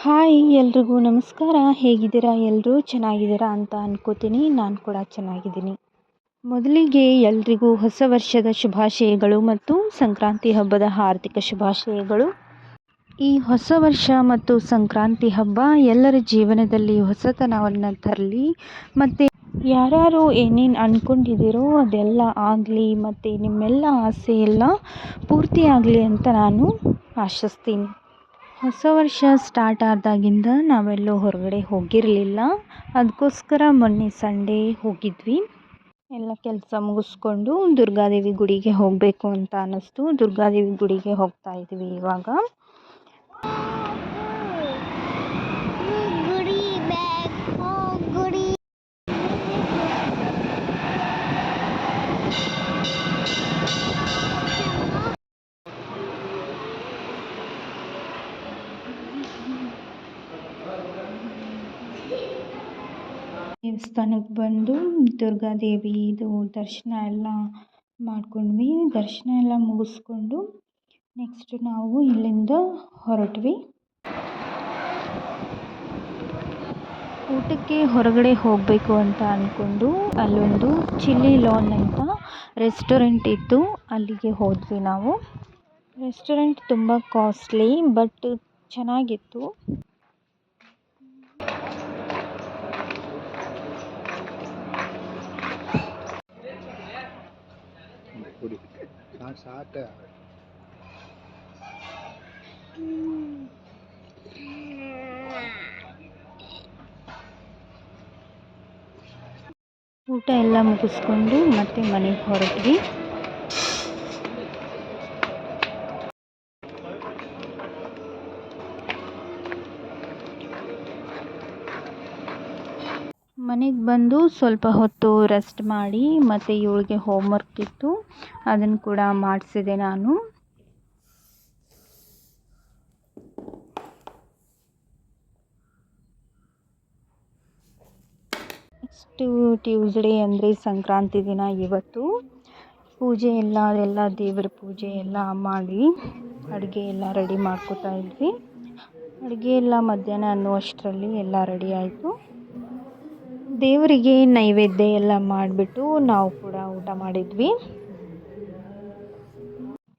Hi ಎಲ್ರಿಗೂ ನಮಸ್ಕಾರ. ಹೇಗಿದ್ದೀರಾ? ಎಲ್ಲರೂ ಚೆನ್ನಾಗಿದ್ದೀರಾ ಅಂತ ಅನ್ಕೋತೀನಿ. ನಾನು ಕೂಡ ಚೆನ್ನಾಗಿದ್ದೀನಿ. ಮೊದಲಿಗೆ ಎಲ್ರಿಗೂ ಹೊಸ ವರ್ಷದ ಶುಭಾಶಯಗಳು ಮತ್ತು ಸಂಕ್ರಾಂತಿ ಹಬ್ಬದ ಆರ್ಥಿಕ ಶುಭಾಶಯಗಳು. ಈ ಹೊಸ ವರ್ಷ ಮತ್ತು ಸಂಕ್ರಾಂತಿ ಹಬ್ಬ ಎಲ್ಲರ ಜೀವನದಲ್ಲಿ ಹೊಸತನವನ್ನು ತರಲಿ ಮತ್ತು ಯಾರ್ಯಾರು ಏನೇನು ಅಂದ್ಕೊಂಡಿದ್ದೀರೋ ಅದೆಲ್ಲ ಆಗಲಿ ಮತ್ತು ನಿಮ್ಮೆಲ್ಲ ಆಸೆ ಎಲ್ಲ ಪೂರ್ತಿಯಾಗಲಿ ಅಂತ ನಾನು ಆಶಿಸ್ತೀನಿ. ಹೊಸ ವರ್ಷ ಸ್ಟಾರ್ಟ್ ಆದಾಗಿಂದ ನಾವೆಲ್ಲೂ ಹೊರಗಡೆ ಹೋಗಿರಲಿಲ್ಲ. ಅದಕ್ಕೋಸ್ಕರ ಮೊನ್ನೆ ಸಂಡೇ ಹೋಗಿದ್ವಿ. ಎಲ್ಲ ಕೆಲಸ ಮುಗಿಸ್ಕೊಂಡು ದುರ್ಗಾದೇವಿ ಗುಡಿಗೆ ಹೋಗಬೇಕು ಅಂತ ಅನ್ನಿಸ್ತು. ದುರ್ಗಾದೇವಿ ಗುಡಿಗೆ ಹೋಗ್ತಾ ಇದ್ವಿ ಇವಾಗ. ದೇವಸ್ಥಾನಕ್ಕೆ ಬಂದು ದುರ್ಗಾದೇವಿದು ದರ್ಶನ ಎಲ್ಲ ಮಾಡ್ಕೊಂಡ್ವಿ. ದರ್ಶನ ಎಲ್ಲ ಮುಗಿಸ್ಕೊಂಡು ನೆಕ್ಸ್ಟ್ ನಾವು ಇಲ್ಲಿಂದ ಹೊರಟ್ವಿ. ಊಟಕ್ಕೆ ಹೊರಗಡೆ ಹೋಗಬೇಕು ಅಂತ ಅಂದ್ಕೊಂಡು ಅಲ್ಲೊಂದು ಚಿಲ್ಲಿ ಲಾನ್ ಅಂತ ರೆಸ್ಟೋರೆಂಟ್ ಇತ್ತು, ಅಲ್ಲಿಗೆ ಹೋದ್ವಿ ನಾವು. ರೆಸ್ಟೋರೆಂಟ್ ತುಂಬ ಕಾಸ್ಟ್ಲಿ ಬಟ್ ಚೆನ್ನಾಗಿತ್ತು. ಕುಡಿ ಸಾಕು ಸಾಕ ಊಟ ಎಲ್ಲ ಮುಗಿಸ್ಕೊಂಡು ಮತ್ತೆ ಮನೆಗೆ ಹೊರಟ್ವಿ ಮನೆಗೆ ಬಂದು ಸ್ವಲ್ಪ ಹೊತ್ತು ರೆಸ್ಟ್ ಮಾಡಿ ಮತ್ತು ಇವಳಿಗೆ ಹೋಮ್ವರ್ಕ್ ಇತ್ತು. ಅದನ್ನು ಕೂಡ ಮಾಡಿಸಿದೆ ನಾನು. ನೆಕ್ಸ್ಟು ಟ್ಯೂಸ್ಡೇ ಅಂದರೆ ಸಂಕ್ರಾಂತಿ ದಿನ ಇವತ್ತು. ಪೂಜೆ ಎಲ್ಲ ಎಲ್ಲ ದೇವರ ಪೂಜೆ ಎಲ್ಲ ಮಾಡಿ ಅಡುಗೆ ಎಲ್ಲ ರೆಡಿ ಮಾಡ್ಕೋತಾ ಇದ್ವಿ. ಅಡುಗೆ ಎಲ್ಲ ಮಧ್ಯಾಹ್ನ ಅನ್ನುವಷ್ಟರಲ್ಲಿ ಎಲ್ಲ ರೆಡಿ ಆಯಿತು. ದೇವರಿಗೆ ನೈವೇದ್ಯ ಎಲ್ಲ ಮಾಡಿಬಿಟ್ಟು ನಾವು ಕೂಡ ಊಟ ಮಾಡಿದ್ವಿ.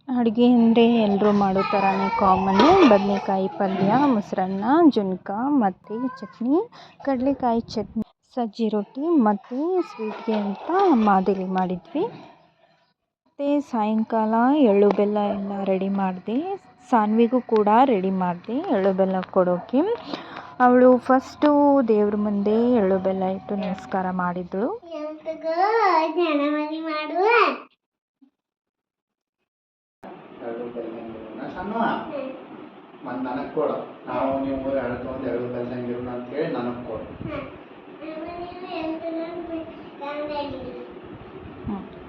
ಅಡುಗೆ ಅಂದರೆ ಎಲ್ಲರೂ ಮಾಡೋ ಥರನೇ ಕಾಮನ್ನು ಬದನೇಕಾಯಿ ಪಲ್ಯ, ಮೊಸರನ್ನ, ಜುನ್ಕ, ಮತ್ತು ಚಟ್ನಿ, ಕಡಲೆಕಾಯಿ ಚಟ್ನಿ, ಸಜ್ಜಿ ರೊಟ್ಟಿ, ಮತ್ತು ಸ್ವೀಟ್ಗೆ ಅಂತ ಮಾದಲಿ ಮಾಡಿದ್ವಿ. ಮತ್ತು ಸಾಯಂಕಾಲ ಎಳ್ಳು ಬೆಲ್ಲ ಎಲ್ಲ ರೆಡಿ ಮಾಡಿದೆ. ಸಾನ್ವಿಗೂ ಕೂಡ ರೆಡಿ ಮಾಡಿದೆ ಎಳ್ಳು ಬೆಲ್ಲ ಕೊಡೋಕ್ಕೆ ಅವಳು ಫಸ್ಟು ದೇವ್ರ ಮುಂದೆ ಎಳ್ಳು ಬೆಲ್ಲ ಇಟ್ಟು ನಮಸ್ಕಾರ ಮಾಡಿದ್ಳು. ಮಾಡು ಸಣ್ಣ ಮತ್ತು ನನಗೆ ಕೊಡು. ನಾವು ನೀವು ಎಳ್ಕೊಂಡು ಎಳ್ಳು ಬೆಳ್ದಂಗಿರೋಣ ಅಂತೇಳಿ ನನಗೆ ಕೊಡು.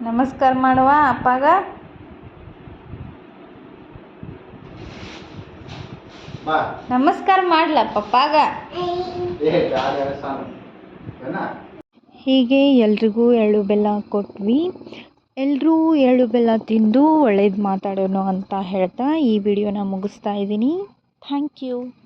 ನಮಸ್ಕಾರ ಮಾಡುವ ಅಪ್ಪಾಗ. ನಮಸ್ಕಾರ ಮಾಡ್ಲ ಪಪ್ಪಾಗ? ಹೀಗೆ ಎಲ್ರಿಗೂ ಎಳ್ಳು ಬೆಲ್ಲ ಕೊಟ್ವಿ. ಎಲ್ಲರೂ ಎಳ್ಳು ಬೆಲ್ಲ ತಿಂದು ಒಳ್ಳೇದು ಮಾತಾಡೋಣ ಅಂತ ಹೇಳ್ತಾ ಈ ವಿಡಿಯೋನ ಮುಗಿಸ್ತಾ ಇದ್ದೀನಿ. Thank you.